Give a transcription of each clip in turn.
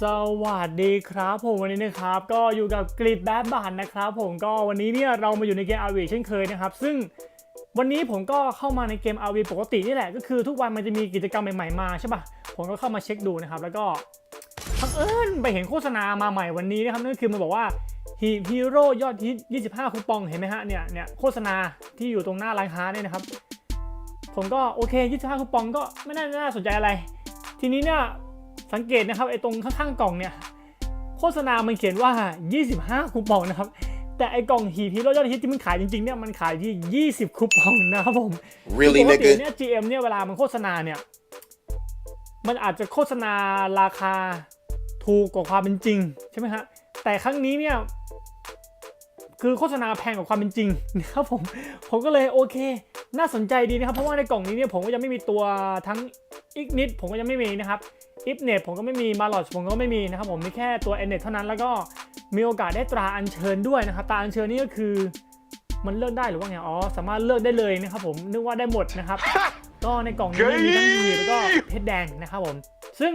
สวัสดีครับผมวันนี้นะครับ ก็อยู่กับกรีดแบดบานนะครับ ผมก็วันนี้เนี่ยเรามาอยู่ในเกมอาวีเช่นเคยนะครับ ซึ่งวันนี้ผมก็เข้ามาในเกมอาวีปกตินี่แหละ ก็คือทุกวันมันจะมีกิจกรรมใหม่ๆมาใช่ปะผมก็เข้ามาเช็คดูนะครับ แล้วก็ทังเอิญไปเห็นโฆษณามาใหม่วันนี้นะครับนั่นคือมันบอกว่าฮีฮีโร่ยอดฮิต25 คูปองเห็นไหมฮะเนี่ยเนี่ยโฆษณาที่อยู่ตรงหน้าร้านค้าเนี่ยนะครับ ผมก็โอเค 25 คูปองก็ไม่น่าน่าสนใจอะไร ทีนี้เนี่ย สังเกตนะครับไอ้ตรงข้างๆกล่องเนี่ยโฆษณา มันเขียนว่า 25 คูปองนะครับ แต่ไอ้กล่องหีพีโรยอดฮิตที่มันขายจริงๆเนี่ยมันขายที่ 20 คูปองนะครับผม Really, ปกติ nigga? เนี่ย GM เนี่ยเวลามันโฆษณาเนี่ย มันอาจจะโฆษณาราคาถูกกว่าความเป็นจริงใช่ไหมฮะ แต่ครั้งนี้เนี่ยคือโฆษณาแพงกว่าความเป็นจริงนะครับผมผมก็เลยโอเค น่าสนใจดีนะครับ เพราะว่าในกล่องนี้เนี่ยผมก็ยังไม่มีตัวทั้งอีกนิดผมก็ยังไม่มีนะครับ อิฟเนตผมก็ไม่มีมาลอดผมก็ไม่มีนะครับผมมีแค่ตัวเอเนตเท่านั้นแล้วก็มีโอกาสได้ตราอัญเชิญด้วยนะครับตราอัญเชิญนี่ก็คือมันเลือกได้หรือว่าไงอ๋อสามารถเลือกได้เลยนะครับผมนึกว่าได้หมดนะครับ ก็ในกล่องนี้มีทั้งหีบแล้วก็เพชรแดงนะครับผม ซึ่ง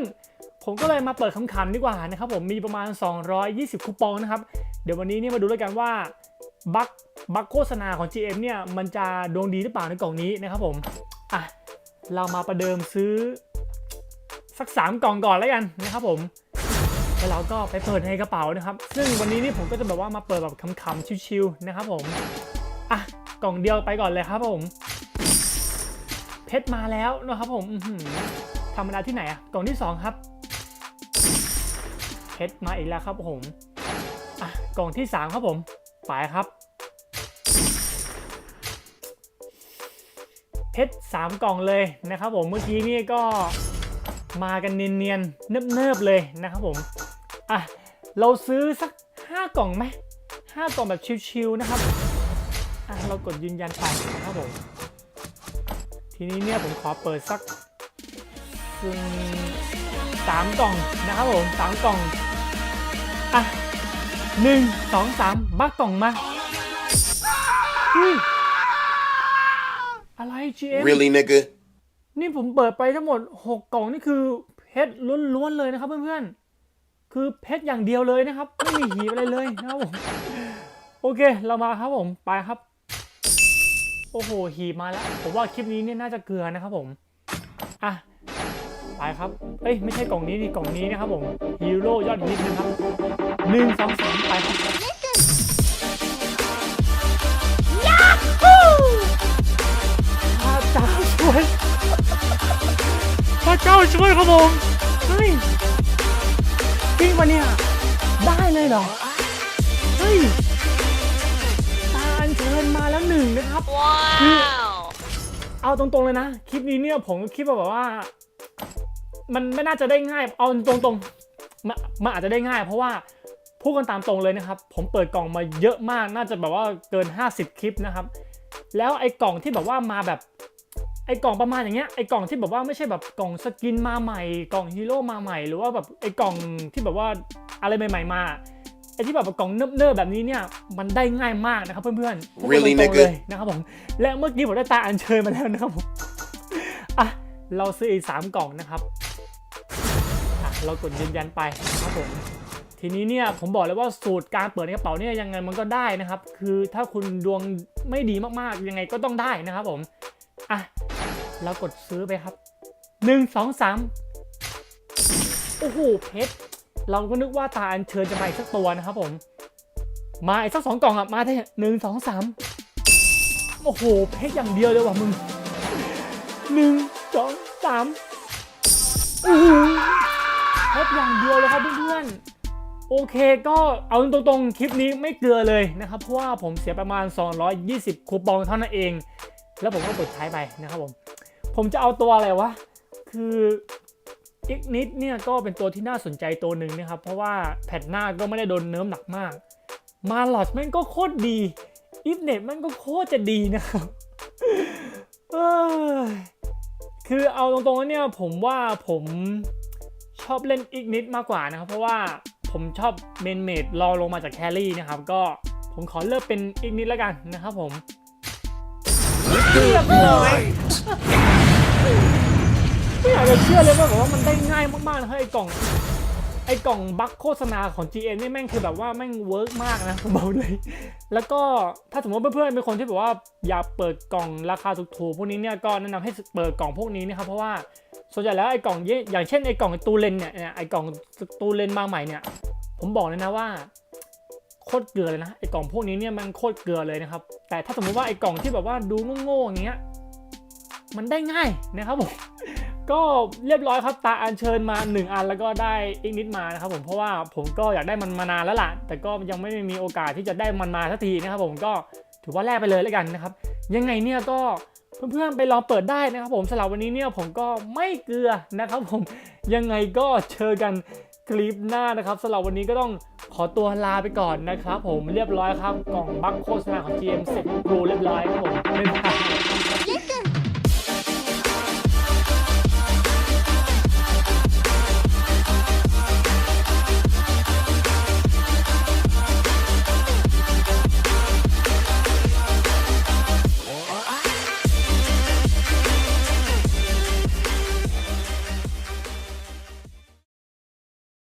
ผมก็เลยมาเปิดคำๆดีกว่านะครับผมมีประมาณ 220 คูปองนะครับ เดี๋ยววันนี้เนี่ยมาดูด้วยกันว่าบัคบัคโฆษณาของ GM เนี่ยมันจะดวงดีหรือเปล่าในกล่องนี้นะครับผมอะเรามาประเดิมซื้อ สัก 3 กล่องก่อนแล้วกันนะครับผมแล้วเราก็ไปเปิดในกระเป๋านะครับ ซึ่งวันนี้นี่ผมก็จะแบบว่ามาเปิดแบบคำๆชิวๆนะครับผมอะกล่องเดียวไปก่อนเลยครับผม เพชรมาแล้วนะครับผมอืธรรมดาที่ไหนอะกล่องที่สองครับ เพชรมาอีกแล้วครับผมอะกล่องที่สามครับผมไปครับ เพชรสามกล่องเลยนะครับผมเมื่อกี้นี่ก็ มากันเนียนๆเนิบๆเลยนะครับผมอะเราซื้อสักห้ากล่องไหมห้ากล่องแบบชิวๆนะครับอะเรากดยืนยันไปนะครับผมทีนี้เนี่ยผมขอเปิดสักสามกล่องนะครับผมสามกล่องอะหนึ่งสองสามบักกล่องมาออะไร GM Really, nigga? นี่ผมเปิดไปทั้งหมด 6 กล่องนี่คือเพชรล้วนๆเลยนะครับเพื่อนๆ คือเพชรอย่างเดียวเลยนะครับ ไม่มีหีบอะไรเลยนะครับผม โอเคเรามาครับผมไปครับ โอ้โหหีบมาแล้ว ผมว่าคลิปนี้เนี่ยน่าจะเกลือนะครับผม อะไปครับ เอ้ยไม่ใช่กล่องนี้ดิกล่องนี้นะครับผมฮีโร่ยอดฮิตนะครับหนึ่งสองสามไปครับพระเจ้าช่วยพ ระเจ้าช่วยครับผมเฮ้ยจริงปะเนี่ย ได้เลยเหรอ เฮ้ย ตาอันเชิญมาแล้วหนึ่งนะครับคือเอาตรงๆเลยนะ คลิปนี้เนี่ยผมก็คิดว่าแบบว่า มันไม่น่าจะได้ง่าย เอาตรงๆมันมันอาจจะได้ง่ายเพราะว่าพูดกันตามตรงเลยนะครับ ผมเปิดกล่องมาเยอะมาก น่าจะแบบว่าเกิน 50 คลิปนะครับ แล้วไอ้กล่องที่แบบว่ามาแบบ ไอ้กล่องประมาณอย่างเงี้ยไอ้กล่องที่แบบว่าไม่ใช่แบบกล่องสกินมาใหม่ กล่องฮีโร่มาใหม่ หรือว่าแบบไอ้กล่องที่แบบว่าอะไรใหม่ ๆ มาไอ้ที่แบบว่ากล่องเนิบๆแบบนี้เนี่ยมันได้ง่ายมากนะครับเพื่อนๆพูดกัน Really, ตรงๆ nigga? เลยนะครับผมและเมื่อกี้ผมได้ตาอัญเชิญมาแล้วนะครับผมอะเราซื้ออีกสามกล่องนะครับอะเรากดยืนยันไปนะครับผมทีนี้เนี่ยผมบอกเลยว่าสูตรการเปิดในกระเป๋าเนี่ยยังไงมันก็ได้นะครับ คือถ้าคุณดวงไม่ดีมากๆยังไงก็ต้องได้นะครับผมอะ เรากดซื้อไปครับหนึ่งสองสามโอ้โห เพชร เราก็นึกว่าตาอัญเชิญจะมาอีกสักตัวนะครับผม มาอีกสักสองกล่องอะมาได้หนึ่งสองสามโอ้โห เพชรอย่างเดียวเลยว่ะมึงหนึ่งสองสามโอ้โหเพชรอย่างเดียวเลยครับเพื่อนๆโอเคก็เอาตรงๆ คลิปนี้ไม่เกลือเลยนะครับ เพราะว่าผมเสียประมาณ 220 คูปองเท่านั้นเอง แล้วผมก็กดใช้ไปนะครับผม ผมจะเอาตัวอะไรวะ คืออีกนิดเนี่ยก็เป็นตัวที่น่าสนใจตัวหนึ่งนะครับ เพราะว่าแพทหน้าก็ไม่ได้โดนเนิร์ฟหนักมาก มาลอดแม่งก็โคตรดีอิฟเน็ตแม่งก็โคตรจะดีนะครับคือเอาตรงๆแล้วเนี่ยผมว่าผมชอบเล่นอีกนิดมากกว่านะครับ เพราะว่าผมชอบเมนเมดรอลงมาจากแครี่นะครับ ก็ผมขอเลือกเป็นอีกนิดแล้วกันนะครับผมเรียบร้อยากจะเชื่อเลยว่าแบบว่ามันได้ง่ายมากๆนะไอ้กล่องไอ้กล่องบัคโฆษณาของ GM นี่แม่งคือแบบว่าแม่งเวิร์กมากนะผมบอกเลย แล้วก็ถ้าสมมติเพื่อนๆเป็นคนที่แบบว่าอยากเปิดกล่องราคาถูกๆพวกนี้เนี่ยก็แนะนำให้เปิดกล่องพวกนี้นะครับเพราะว่าส่วนใหญ่แล้วไอ้กล่องเยอย่างเช่นไอ้กล่องตูเลนเนี่ยเนี่ยไอ้กล่องตูเลนมาใหม่เนี่ย ผมบอกเลยนะว่าโคตรเกลือเลยนะไอ้กล่องพวกนี้เนี่ยมันโคตรเกลือเลยนะครับ แต่ถ้าสมมติว่าไอ้กล่องที่แบบว่าดูโง่ๆอย่างเงี้ยมันได้ง่ายนะครับผม ก็เรียบร้อยครับตาอัญเชิญมา 1 อันแล้วก็ได้อีกนิดมานะครับผมเพราะว่าผมก็อยากได้มันมานานแล้วล่ะ แต่ก็ยังไม่มีโอกาสที่จะได้มันมาสักทีนะครับผมก็ถือว่าแลกไปเลยแล้วกันนะครับ ยังไงเนี่ยก็เพื่อนๆไปลองเปิดได้นะครับผมสำหรับวันนี้เนี่ยผมก็ไม่เกลือนะครับผมยังไงก็เจอกันคลิปหน้านะครับสำหรับวันนี้ก็ต้องขอตัวลาไปก่อนนะครับผมเรียบร้อยครับกล่องบัคโฆษณาของ GM เสร็จรูเรียบร้อยครับผม